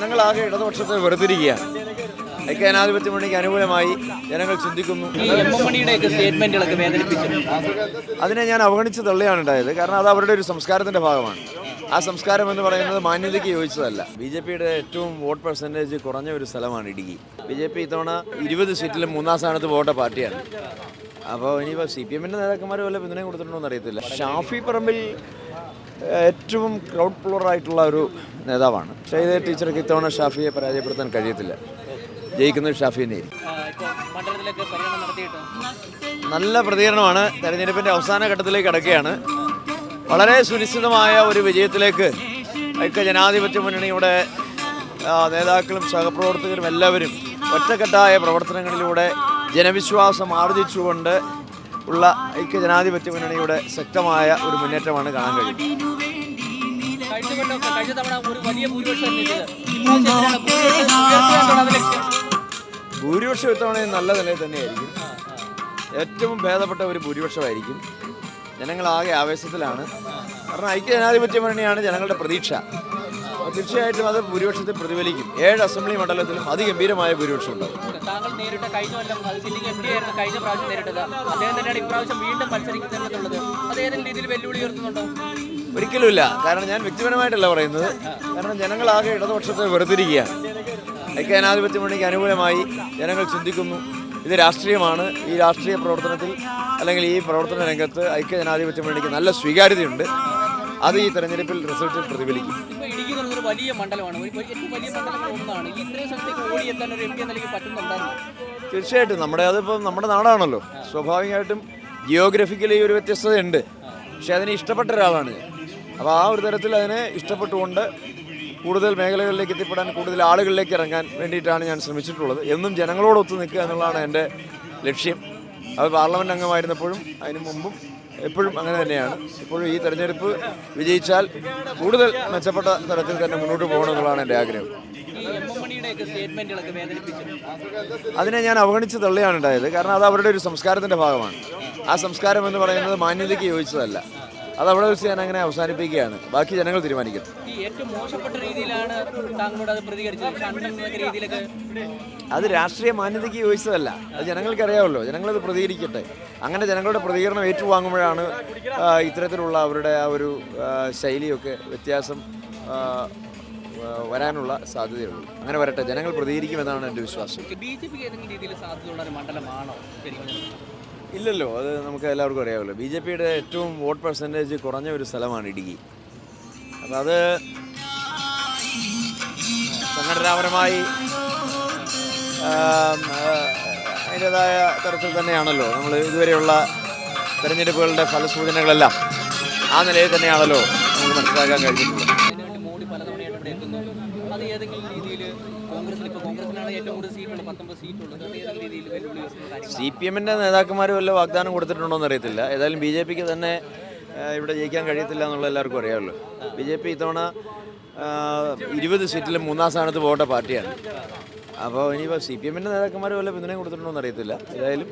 ജനങ്ങളാകെ ഇടതുപക്ഷത്തെ വെറുതിരിക്കുകയാണ് ഐക്യജനാധിപത്യ മുന്നണിക്ക് അനുകൂലമായി ജനങ്ങൾ ചിന്തിക്കുന്നു. സ്റ്റേറ്റ്മെന്റുകളൊക്കെ വേദനിപ്പിച്ചു അതിനെ ഞാൻ അവഗണിച്ച് തള്ളിയാണ് ഉണ്ടായത് കാരണം അത് അവരുടെ ഒരു സംസ്കാരത്തിന്റെ ഭാഗമാണ്. ആ സംസ്കാരം എന്ന് പറയുന്നത് മാന്യതയ്ക്ക് യോജിച്ചതല്ല. ബി ജെ പിയുടെ ഏറ്റവും വോട്ട് പെർസെന്റേജ് കുറഞ്ഞ ഒരു സ്ഥലമാണ് ഇടുക്കി. ബി ജെ പി ഇത്തവണ ഇരുപത് സീറ്റിലും മൂന്നാം സ്ഥാനത്ത് പോകേണ്ട പാർട്ടിയാണ്. അപ്പോൾ ഇനിയിപ്പോൾ സി പി എമ്മിന്റെ നേതാക്കന്മാർ വല്ല പിന്തുണയും കൊടുത്തിട്ടുണ്ടോ എന്ന് അറിയത്തില്ല. ഷാഫി പറമ്പിൽ ഏറ്റവും ക്രൗഡ് പ്ലോറായിട്ടുള്ള ആയിട്ടുള്ള ഒരു നേതാവാണ്. പക്ഷേ ഇതേ ടീച്ചർക്ക് ഇത്തവണ ഷാഫിയെ പരാജയപ്പെടുത്താൻ കഴിയത്തില്ല. ജയിക്കുന്നത് ഷാഫിനെ നല്ല പ്രതികരണമാണ്. തെരഞ്ഞെടുപ്പിന്റെ അവസാന ഘട്ടത്തിലേക്ക് അടക്കുകയാണ് വളരെ സുനിശ്ചിതമായ ഒരു വിജയത്തിലേക്ക് ഐക്യ ജനാധിപത്യ മുന്നണിയുടെ നേതാക്കളും സഹപ്രവർത്തകരും എല്ലാവരും ഒറ്റക്കെട്ടായ പ്രവർത്തനങ്ങളിലൂടെ ജനവിശ്വാസം ആർജിച്ചുകൊണ്ട് ഉള്ള ഐക്യ ജനാധിപത്യ മുന്നണിയുടെ ശക്തമായ ഒരു മുന്നേറ്റമാണ് കാണാൻ കഴിയുന്നത്. ഭൂരിപക്ഷം ഇത്തവണ നല്ല നിലയിൽ തന്നെയായിരിക്കും. ഏറ്റവും ഭേദപ്പെട്ട ഒരു ഭൂരിപക്ഷമായിരിക്കും. ജനങ്ങളാകെ ആവേശത്തിലാണ്. കാരണം ഐക്യ ജനാധിപത്യ മുന്നണിയാണ് ജനങ്ങളുടെ പ്രതീക്ഷ. തീർച്ചയായിട്ടും അത് ഭൂരിപക്ഷത്തെ പ്രതിഫലിക്കും. ഏഴ് അസംബ്ലി മണ്ഡലത്തിലും അതിഗംഭീരമായ ഭൂരിപക്ഷം ഉണ്ടാകും. താങ്കൾ നേരിട്ട കഴിഞ്ഞ കൊല്ലം സിറ്റിംഗ് എം ഡി ആയിരുന്നു കഴിഞ്ഞ പ്രാവശ്യം നേരിട്ടത്. അദ്ദേഹം തന്നെയാണ് ഇപ്രാവശ്യം വീണ്ടും മത്സരിക്കുന്നുള്ളത് അത് ഏതെങ്കിലും രീതിയിൽ വെല്ലുവിളി ഉയർത്തുന്നുണ്ടോ? ഒരിക്കലുമില്ല. കാരണം ഞാൻ വ്യക്തിപരമായിട്ടല്ല പറയുന്നത്. കാരണം ജനങ്ങളാകെ ഇടതുപക്ഷത്തെ വെറുതിരിക്കുകയാണ് ഐക്യ മണിക്ക് മുന്നണിക്ക് അനുകൂലമായി ജനങ്ങൾ ചിന്തിക്കുന്നു. ഇത് രാഷ്ട്രീയമാണ്. ഈ രാഷ്ട്രീയ പ്രവർത്തനത്തിൽ അല്ലെങ്കിൽ ഈ പ്രവർത്തന രംഗത്ത് ഐക്യജനാധിപത്യ മണിക്ക് മുന്നണിക്ക് നല്ല സ്വീകാര്യതയുണ്ട്. അത് ഈ തെരഞ്ഞെടുപ്പിൽ റിസൾട്ടിൽ പ്രതിഫലിക്കും. വലിയ മണ്ഡലമാണ്. ഏറ്റവും വലിയ മണ്ഡലങ്ങൾ ഒന്നാണ്. ഇത്രയും സ്ഥലത്തേക്ക് ഓടിയെത്താൻ ഒരു എം പി എന്ന നിലയ്ക്ക് പറ്റുന്നുണ്ടായിരുന്നു. തീർച്ചയായിട്ടും. നമ്മുടെ അതിപ്പോൾ നമ്മുടെ നാടാണല്ലോ. സ്വാഭാവികമായിട്ടും ജിയോഗ്രഫിക്കലി ഒരു വ്യത്യസ്തതയുണ്ട്. പക്ഷെ അതിനെ ഇഷ്ടപ്പെട്ട ഒരാളാണ് അപ്പോൾ ആ ഒരു തരത്തിൽ അതിനെ ഇഷ്ടപ്പെട്ടുകൊണ്ട് കൂടുതൽ മേഖലകളിലേക്ക് എത്തിപ്പെടാൻ കൂടുതൽ ആളുകളിലേക്ക് ഇറങ്ങാൻ വേണ്ടിയിട്ടാണ് ഞാൻ ശ്രമിച്ചിട്ടുള്ളത്. എന്നും ജനങ്ങളോടൊത്ത് നിൽക്കുക എന്നുള്ളതാണ് എന്റെ ലക്ഷ്യം. അത് പാർലമെന്റ് അംഗമായിരുന്നപ്പോഴും അതിനു മുമ്പും എപ്പോഴും അങ്ങനെ തന്നെയാണ്. ഇപ്പോഴും ഈ തെരഞ്ഞെടുപ്പ് വിജയിച്ചാൽ കൂടുതൽ മെച്ചപ്പെട്ട തരത്തിൽ തന്നെ മുന്നോട്ട് പോകണം എന്നുള്ളതാണ് എന്റെ ആഗ്രഹം. അതിനെ ഞാൻ അവഗണിച്ച് തള്ളിയാണ് ഉണ്ടായത്. കാരണം അത് അവരുടെ ഒരു സംസ്കാരത്തിന്റെ ഭാഗമാണ്. ആ സംസ്കാരം എന്ന് പറയുന്നത് മാന്യതയ്ക്ക് യോജിച്ചതല്ല. അത് അവിടെ വെച്ച് ഞാൻ അങ്ങനെ അവസാനിപ്പിക്കുകയാണ്. ബാക്കി ജനങ്ങൾ തീരുമാനിക്കും. ഈ ഏറ്റവും മോശപ്പെട്ട രീതിയിലാണ് താങ്കളോട് അത് പ്രതികരിച്ചത്? രീതിയിലൊക്കെ അത് രാഷ്ട്രീയ മാന്യതയ്ക്ക് ചോദിച്ചതല്ല. അത് ജനങ്ങൾക്ക് അറിയാമല്ലോ. ജനങ്ങളത് പ്രതികരിക്കട്ടെ. അങ്ങനെ ജനങ്ങളുടെ പ്രതികരണം ഏറ്റുവാങ്ങുമ്പോഴാണ് ആ, ഇത്തരത്തിലുള്ള അവരുടെ ആ ഒരു ആ, ശൈലിയൊക്കെ വ്യത്യാസം ആ, ആ, വരാനുള്ള സാധ്യതയുള്ളൂ. അങ്ങനെ വരട്ടെ. ജനങ്ങൾ പ്രതികരിക്കുമെന്നാണ് എന്റെ വിശ്വാസം. ബി ജെ പിക്ക് ഏതെങ്കിലും രീതിയിൽ സാധ്യതയുള്ള ഒരു മണ്ഡലമാണോ ശരിക്കും? ഇല്ലല്ലോ അത് നമുക്ക് എല്ലാവർക്കും അറിയാമല്ലോ. ബി ജെ പിയുടെ ഏറ്റവും വോട്ട് പെർസെന്റേജ് കുറഞ്ഞ ഒരു സ്ഥലമാണ് ഇടുക്കി. അപ്പം അത് സംഘടനാപരമായി അതിന്റേതായ തരത്തിൽ തന്നെയാണല്ലോ നമ്മൾ ഇതുവരെയുള്ള തെരഞ്ഞെടുപ്പുകളുടെ ഫലസൂചനകളെല്ലാം ആ നിലയിൽ തന്നെയാണല്ലോ നമുക്ക് മനസ്സിലാക്കാൻ കഴിഞ്ഞിട്ടുള്ളത്. ഇവിടെ എത്തുന്നു. അത് ഏതെങ്കിലും രീതിയിൽ കോൺഗ്രസിൽ ഇപ്പോൾ കോൺഗ്രസിനാണ് ഏറ്റവും കൂടുതൽ സീറ്റുള്ളത് പത്തൊമ്പത് സീറ്റുള്ളത്. ഏതെങ്കിലും രീതിയിൽ വെല്ലുവിളി കാര്യമാണ് സി പി എമ്മിന്റെ നേതാക്കന്മാർ വല്ല വാഗ്ദാനം കൊടുത്തിട്ടുണ്ടോ എന്ന് അറിയത്തില്ല. ഏതായാലും ബി ജെ പിക്ക് തന്നെ ഇവിടെ ജയിക്കാൻ കഴിയത്തില്ല എന്നുള്ള എല്ലാവർക്കും അറിയാമല്ലോ. ബി ജെ പി ഇത്തവണ ഇരുപത് സീറ്റിലും മൂന്നാം സ്ഥാനത്ത് പോകേണ്ട പാർട്ടിയാണ്. അപ്പോൾ ഇനിയിപ്പോൾ സി പി എമ്മിന്റെ നേതാക്കന്മാർ വല്ല പിന്തുണയും കൊടുത്തിട്ടുണ്ടോ എന്ന് അറിയത്തില്ല. ഏതായാലും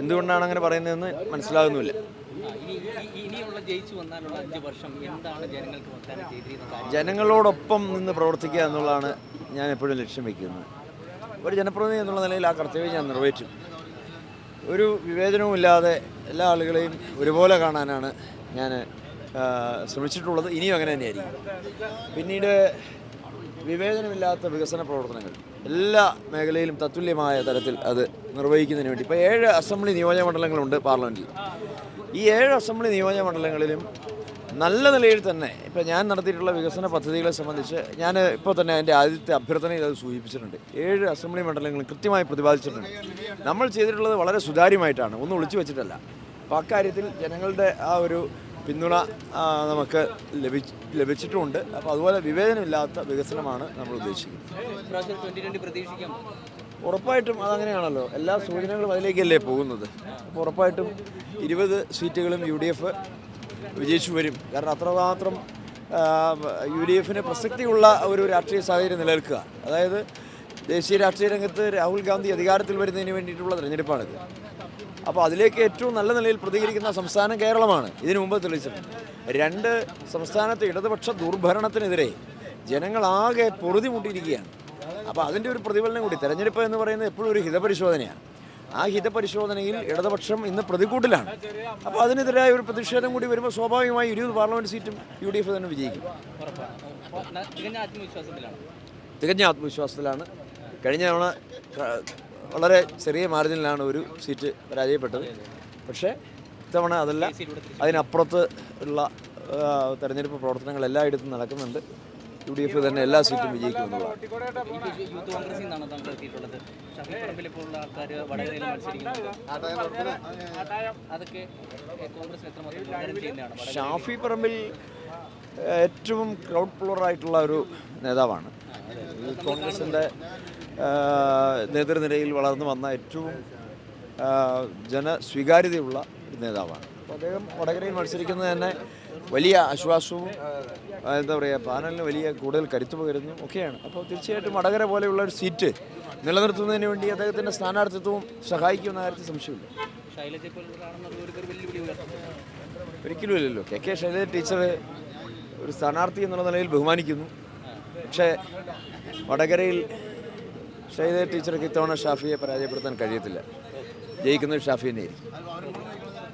എന്തുകൊണ്ടാണ് അങ്ങനെ പറയുന്നതെന്ന് മനസ്സിലാകുന്നില്ല ഇനിയുള്ള ജയിച്ചു അഞ്ച് വർഷം എന്താണ് ജനങ്ങൾക്ക് ചെയ്തിരിക്കുന്നത് ജനങ്ങളോടൊപ്പം നിന്ന് പ്രവർത്തിക്കുക എന്നുള്ളതാണ് ഞാൻ എപ്പോഴും ലക്ഷ്യം വയ്ക്കുന്നത് ഒരു ജനപ്രതിനിധി എന്നുള്ള നിലയിൽ ആ കർത്തവ്യം ഞാൻ നിറവേറ്റും. ഒരു വിവേചനവുമില്ലാതെ എല്ലാ ആളുകളെയും ഒരുപോലെ കാണാനാണ് ഞാൻ ശ്രമിച്ചിട്ടുള്ളത്. ഇനിയും അങ്ങനെ തന്നെയായിരിക്കും. പിന്നീട് വിവേചനമില്ലാത്ത വികസന പ്രവർത്തനങ്ങൾ. എല്ലാ മേഖലയിലും തത്തുല്യമായ തരത്തിൽ അത് നിർവഹിക്കുന്നതിന് വേണ്ടി. ഇപ്പോൾ ഏഴ് അസംബ്ലി നിയോജക മണ്ഡലങ്ങളുണ്ട് പാർലമെന്റിൽ ഈ ഏഴ് അസംബ്ലി നിയോജക മണ്ഡലങ്ങളിലും നല്ല നിലയിൽ തന്നെ ഇപ്പോൾ ഞാൻ നടത്തിയിട്ടുള്ള വികസന പദ്ധതികളെ സംബന്ധിച്ച് ഞാൻ ഇപ്പോൾ തന്നെ എന്റെ ആദ്യത്തെ അഭ്യർത്ഥനയിൽ അത് സൂചിപ്പിച്ചിട്ടുണ്ട്. ഏഴ് അസംബ്ലി മണ്ഡലങ്ങളും കൃത്യമായി പ്രതിപാദിച്ചിട്ടുണ്ട്. നമ്മൾ ചെയ്തിട്ടുള്ളത് വളരെ സുതാര്യമായിട്ടാണ്. ഒന്നും ഒളിച്ചു വെച്ചിട്ടല്ല. അപ്പോൾ അക്കാര്യത്തിൽ ജനങ്ങളുടെ ആ ഒരു പിന്തുണ നമുക്ക് ലഭിച്ച് ലഭിച്ചിട്ടുമുണ്ട് അപ്പോൾ അതുപോലെ വിവേചനമില്ലാത്ത വികസനമാണ് നമ്മൾ ഉദ്ദേശിക്കുന്നത്. ഉറപ്പായിട്ടും അതങ്ങനെയാണല്ലോ. എല്ലാ സൂചനകളും അതിലേക്കല്ലേ പോകുന്നത്. അപ്പോൾ ഉറപ്പായിട്ടും ഇരുപത് സീറ്റുകളും യു ഡി എഫ് വിജയിച്ചു വരും. കാരണം അത്രമാത്രം യു ഡി എഫിന് പ്രസക്തിയുള്ള ഒരു രാഷ്ട്രീയ സാഹചര്യം നിലനിൽക്കുക. അതായത് ദേശീയ രാഷ്ട്രീയ രംഗത്ത് രാഹുൽ ഗാന്ധി അധികാരത്തിൽ വരുന്നതിന് വേണ്ടിയിട്ടുള്ള തിരഞ്ഞെടുപ്പാണിത്. അപ്പോൾ അതിലേക്ക് ഏറ്റവും നല്ല നിലയിൽ പ്രതികരിക്കുന്ന സംസ്ഥാനം കേരളമാണ്. ഇതിനു മുമ്പ് തെളിയിച്ചിട്ടുണ്ട്. രണ്ട് സംസ്ഥാനത്തെ ഇടതുപക്ഷ ദുർഭരണത്തിനെതിരെ ജനങ്ങളാകെ പൊറുതി മുട്ടിയിരിക്കുകയാണ്. അപ്പോൾ അതിന്റെ ഒരു പ്രതിഫലനം കൂടി. തെരഞ്ഞെടുപ്പ് എന്ന് പറയുന്നത് എപ്പോഴും ഒരു ഹിതപരിശോധനയാണ്. ആ ഹിതപരിശോധനയിൽ ഇടതുപക്ഷം ഇന്ന് പ്രതികൂട്ടിലാണ്. അപ്പോൾ അതിനെതിരായ ഒരു പ്രതിഷേധം കൂടി വരുമ്പോൾ സ്വാഭാവികമായി ഇരുപത് പാർലമെന്റ് സീറ്റും യു ഡി എഫ് തന്നെ വിജയിക്കും. തികഞ്ഞ ആത്മവിശ്വാസത്തിലാണ്. കഴിഞ്ഞ തവണ വളരെ ചെറിയ മാർജിനിലാണ് ഒരു സീറ്റ് പരാജയപ്പെട്ടത്. പക്ഷേ ഇത്തവണ അതല്ല അതിനപ്പുറത്ത് ഉള്ള തെരഞ്ഞെടുപ്പ് പ്രവർത്തനങ്ങൾ എല്ലായിടത്തും നടക്കുന്നുണ്ട്. യു ഡി എഫ് തന്നെ എല്ലാ സീറ്റും വിജയിക്കുമെന്നുള്ളതാണ്. ഷാഫി പറമ്പിൽ ഏറ്റവും ക്രൗഡ് പ്ലോറായിട്ടുള്ള ഒരു നേതാവാണ്. കോൺഗ്രസിന്റെ നേതൃനിരയിൽ വളർന്നു വന്ന ഏറ്റവും ജനസ്വീകാര്യതയുള്ള ഒരു നേതാവാണ്. അപ്പോൾ അദ്ദേഹം വടകരയിൽ മത്സരിക്കുന്നത് തന്നെ വലിയ ആശ്വാസവും എന്താ പറയുക പാനലിന് വലിയ കൂടുതൽ കരുത്തു പകരുന്നു ഒക്കെയാണ്. അപ്പോൾ തീർച്ചയായിട്ടും വടകര പോലെയുള്ള ഒരു സീറ്റ് നിലനിർത്തുന്നതിന് വേണ്ടി അദ്ദേഹത്തിന്റെ സ്ഥാനാർത്ഥിത്വവും സഹായിക്കുമെന്ന കാര്യത്തിൽ സംശയമില്ല. ഒരിക്കലും ഇല്ലല്ലോ. കെ. കെ. ശൈലജ ടീച്ചർ ഒരു സ്ഥാനാർത്ഥി എന്നുള്ള നിലയിൽ ബഹുമാനിക്കുന്നു. പക്ഷേ വടകരയിൽ ശൈലജ ടീച്ചർക്ക് ഇത്തവണ ഷാഫിയെ പരാജയപ്പെടുത്താൻ കഴിയത്തില്ല. ജയിക്കുന്നത് ഷാഫി തന്നെയായിരിക്കും.